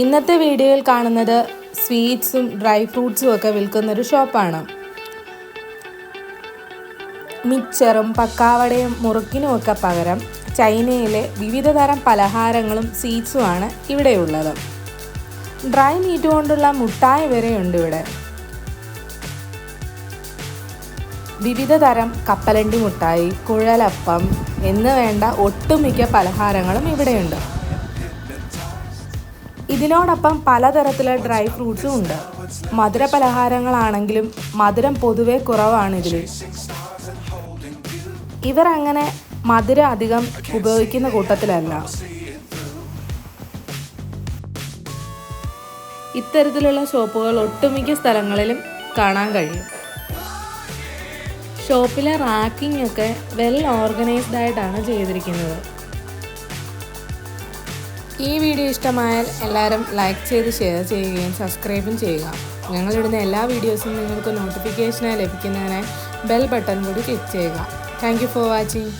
ഇന്നത്തെ വീഡിയോയിൽ കാണുന്നത് സ്വീറ്റ്സും ഡ്രൈ ഫ്രൂട്ട്സും ഒക്കെ വിൽക്കുന്നൊരു ഷോപ്പാണ്. മിക്സറും പക്കാവടയും മുറുക്കിനുമൊക്കെ പകരം ചൈനയിലെ വിവിധതരം പലഹാരങ്ങളും സ്വീറ്റ്സുമാണ് ഇവിടെയുള്ളത്. ഡ്രൈ മീറ്റ് കൊണ്ടുള്ള മുട്ടായി വരെയുണ്ട് ഇവിടെ. വിവിധ തരം കപ്പലണ്ടി മുട്ടായി കുഴലപ്പം എന്ന് വേണ്ട ഒട്ടുമിക്ക പലഹാരങ്ങളും ഇവിടെയുണ്ട്. ഇതിനോടൊപ്പം പലതരത്തിലുള്ള ഡ്രൈ ഫ്രൂട്ട്സും ഉണ്ട്. മധുര പലഹാരങ്ങളാണെങ്കിലും മധുരം പൊതുവേ കുറവാണ് ഇതിൽ. ഇവർ അങ്ങനെ മധുരം അധികം ഉപയോഗിക്കുന്ന കൂട്ടത്തിലല്ല. ഇത്തരത്തിലുള്ള ഷോപ്പുകൾ ഒട്ടുമിക്ക സ്ഥലങ്ങളിലും കാണാൻ കഴിയും. ഷോപ്പിലെ റാക്കിംഗ് ഒക്കെ വെൽ ഓർഗനൈസ്ഡ് ആയിട്ടാണ് ചെയ്തിരിക്കുന്നത്. ഈ വീഡിയോ ഇഷ്ടമായാൽ എല്ലാവരും ലൈക്ക് ചെയ്ത് ഷെയർ ചെയ്യുകയും സബ്സ്ക്രൈബും ചെയ്യുക. ഞങ്ങളിടുന്ന എല്ലാ വീഡിയോസും നിങ്ങൾക്ക് നോട്ടിഫിക്കേഷനായി ലഭിക്കുന്നതിന് ബെൽ ബട്ടൺ കൂടി ക്ലിക്ക് ചെയ്യുക. Thank you for watching